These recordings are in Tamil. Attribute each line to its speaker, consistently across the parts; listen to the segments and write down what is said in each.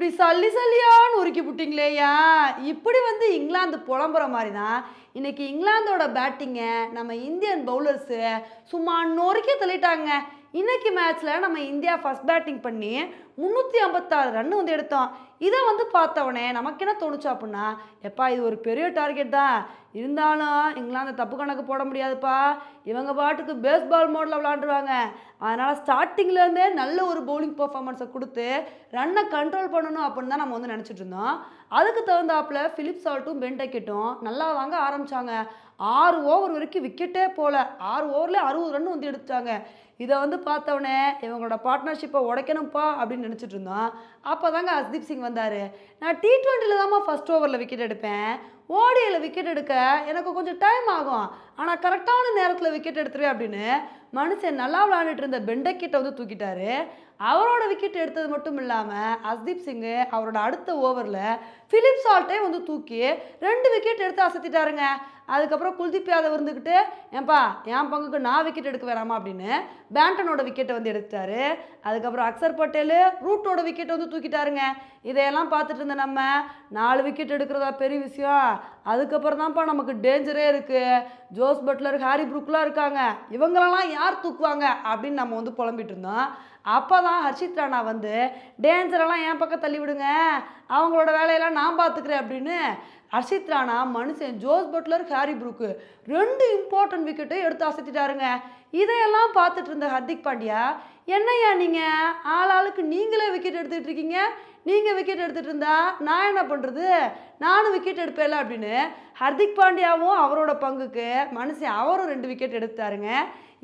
Speaker 1: இப்படி சல்லி சல்லியான்னு உருக்கி புட்டிங்களேயா இப்படி வந்து இங்கிலாந்து புலம்புற மாதிரி தான் இன்னைக்கு இங்கிலாந்தோட பேட்டிங்கை நம்ம இந்தியன் பவுலர்ஸு சும்மா நொறுக்கி தள்ளிட்டாங்க. இன்னைக்கு மேட்ச்சில் நம்ம இந்தியா ஃபர்ஸ்ட் பேட்டிங் பண்ணி முந்நூற்றி ஐம்பத்தாறு ரன் வந்து எடுத்தோம். இதை வந்து பார்த்தவொடனே நமக்கு என்ன தோணுச்சு அப்படின்னா எப்பா இது ஒரு பெரிய டார்கெட் தான் இருந்தாலும் இங்கிலாந்து தப்பு கணக்கு போட முடியாதுப்பா. இவங்க பாட்டுக்கு பேஸ்பால் மோடில் விளாண்டுருவாங்க. அதனால் ஸ்டார்டிங்லேருந்தே நல்ல ஒரு பவுலிங் பர்ஃபார்மன்ஸை கொடுத்து ரன்னை கண்ட்ரோல் பண்ணணும் அப்படின்னு தான் நம்ம வந்து நினச்சிட்டு இருந்தோம். அதுக்கு தகுந்தாப்புல ஃபிலிப் சால்ட்டும் பென்டக்கெட்டும் நல்லா வாங்க ஆரம்பித்தாங்க ஆறு ஓவர் வரைக்கும் விக்கெட்டே போகல ஆறு ஓவரில் அறுபது ரன் வந்து எடுத்தாங்க இதை வந்து பார்த்தவொடனே இவங்களோட பார்ட்னர்ஷிப்பை உடைக்கணும்ப்பா அப்படின்னு நினச்சிட்டு இருந்தோம். அப்போ தாங்க ஹர்தீப் சிங் வந்தார். நான் டி ட்வெண்ட்டியில் தான்மா ஃபஸ்ட் ஓவரில் விக்கெட் எடுப்பேன். ஓடியில் விக்கெட் எடுக்க எனக்கு கொஞ்சம் டைம் ஆகும். ஆனால் கரெக்டான நேரத்தில் விக்கெட் எடுத்துருவேன் அப்படின்னு மனுஷன் நல்லா விளையாண்டுட்டு இருந்த பெண்டக்கிட்ட வந்து தூக்கிட்டாரு. அவரோட விக்கெட் எடுத்தது மட்டும் இல்லாமல் அஸ்தீப் சிங்கு அவரோட அடுத்த ஓவரில் ஃபிலிப் சால்ட்டே வந்து தூக்கி ரெண்டு விக்கெட் எடுத்து அசத்திட்டாருங்க. அதுக்கப்புறம் குல்தீப் யாதவ் இருந்துக்கிட்டு ஏன்பா என் பங்குக்கு நான் விக்கெட் எடுக்க வேணாமா? அப்படின்னு பேண்டனோட விக்கெட்டை வந்து எடுத்துட்டாரு. அதுக்கப்புறம் அக்சர் பட்டேல் ரூட்டோட விக்கெட்டை வந்து தூக்கிட்டாருங்க. இதையெல்லாம் பார்த்துட்டு இருந்த நம்ம நாலு விக்கெட் எடுக்கிறதா பெரிய விஷயம். அதுக்கப்புறம் தான்ப்பா நமக்கு டேஞ்சரே இருக்குது ஜோஸ் பட்லர் ஹாரி ப்ரூக்லாம் இருக்காங்க. இவங்களெல்லாம் யார் தூக்குவாங்க? அப்படின்னு நம்ம வந்து புலம்பிட்டு இருந்தோம். அப்போ தான் ஹர்ஷித் ராணா வந்து டேஞ்சரெல்லாம் என் பக்கம் தள்ளி விடுங்க அவங்களோட வேலையெல்லாம் நான் பார்த்துக்கிறேன் அப்படின்னு ஹர்ஷித் ராணா மனுஷன் ஜோஸ் பட்லர் ஹாரி ப்ரூக்கு ரெண்டு இம்பார்ட்டன்ட் விக்கெட்டை எடுத்து அசத்திட்டாருங்க. இதையெல்லாம் பார்த்துட்டு இருந்த ஹர்திக் பாண்டியா என்னய்யா நீங்கள் ஆள் ஆளுக்கு நீங்களே விக்கெட் எடுத்துகிட்டு இருக்கீங்க. நீங்கள் விக்கெட் எடுத்துகிட்டு இருந்தா நான் என்ன பண்ணுறது நானும் விக்கெட் எடுப்பேல அப்படின்னு ஹர்திக் பாண்டியாவும் அவரோட பங்குக்கு மனுஷன் அவரும் ரெண்டு விக்கெட் எடுத்தாருங்க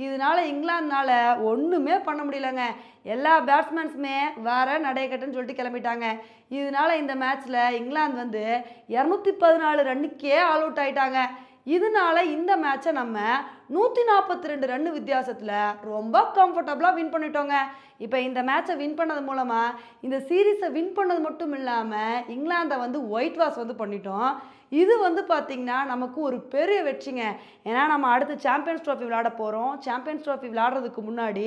Speaker 1: இதனால இங்கிலாந்துனால ஒன்றுமே பண்ண முடியலங்க. எல்லா பேட்ஸ்மேன்ஸுமே வேற நடையக்கட்டுன்னு சொல்லிட்டு கிளம்பிட்டாங்க. இதனால இந்த மேட்ச்சில் இங்கிலாந்து வந்து இரநூத்தி பதினாலு ரன்னுக்கே ஆல் அவுட் ஆயிட்டாங்க. இதனால இந்த மேட்சை நம்ம நூற்றி நாற்பத்தி ரெண்டு ரன் வித்தியாசத்தில் ரொம்ப கம்ஃபர்டபுளாக வின் பண்ணிட்டோங்க. இப்போ இந்த மேட்சை வின் பண்ணது மூலமாக இந்த சீரீஸை வின் பண்ணது மட்டும் இல்லாமல் இங்கிலாந்தை வந்து ஒயிட் வாஷ் வந்து பண்ணிட்டோம். இது வந்து பார்த்திங்கன்னா நமக்கு ஒரு பெரிய வெற்றிங்க. ஏன்னா நம்ம அடுத்து சாம்பியன்ஸ் ட்ராஃபி விளையாட போகிறோம் சாம்பியன்ஸ் ட்ராஃபி விளையாடுறதுக்கு முன்னாடி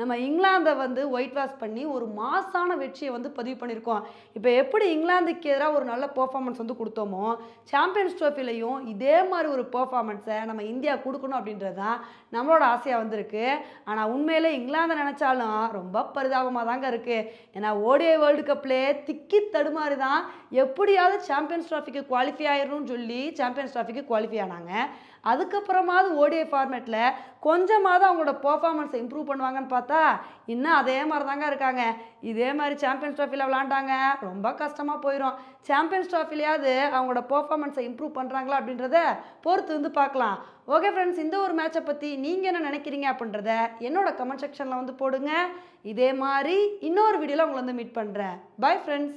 Speaker 1: நம்ம இங்கிலாந்தை வந்து ஒயிட் வாஷ் பண்ணி ஒரு மாசான வெற்றியை வந்து பதிவு பண்ணியிருக்கோம். இப்போ எப்படி இங்கிலாந்துக்கு எதிராக ஒரு நல்ல பெர்ஃபார்மன்ஸ் வந்து கொடுத்தோமோ சாம்பியன்ஸ் ட்ராஃபிலையும் இதே மாதிரி ஒரு பர்ஃபார்மன்ஸை நம்ம இந்தியா கொடுக்கணும் அப்படின்னு அப்படின்றது தான் நம்மளோட ஆசையாக வந்திருக்கு. ஆனால் உண்மையில் இங்கிலாந்தை நினச்சாலும் ரொம்ப பரிதாபமாக தாங்க இருக்குது ஏன்னா ஓடிஐ வேர்ல்டு கப்லேயே திக்கி தடுமாறி தான் எப்படியாவது சாம்பியன்ஸ் ட்ராஃபிக்கு குவாலிஃபை ஆயிடணும்னு சொல்லி சாம்பியன்ஸ் ட்ராஃபிக்கு குவாலிஃபை ஆனாங்க. அதுக்கப்புறமாவது ஓடிஐ ஃபார்மேட்டில் கொஞ்சமாவது அவங்களோட பர்ஃபார்மன்ஸை இம்ப்ரூவ் பண்ணுவாங்கன்னு பார்த்தா இன்னும் அதே மாதிரி தாங்க இருக்காங்க. இதே மாதிரி சாம்பியன்ஸ் ட்ராஃபியில் விளாண்டாங்க ரொம்ப கஷ்டமாக போயிடும் சாம்பியன்ஸ் ட்ராஃபிலையாவது அவங்களோட பர்ஃபார்மன்ஸை இம்ப்ரூவ் பண்ணுறாங்களா அப்படின்றத பொறுத்து வந்து பார்க்கலாம். ஓகே ஃப்ரெண்ட்ஸ் இந்த ஒரு மேட்சை பற்றி நீங்கள் என்ன நினைக்கிறீங்க அப்படின்றத என்னோட கமெண்ட் செக்ஷனில் வந்து போடுங்க. இதே மாதிரி இன்னொரு வீடியோவில் உங்களை வந்து மீட் பண்ணுறேன் பை ஃப்ரெண்ட்ஸ்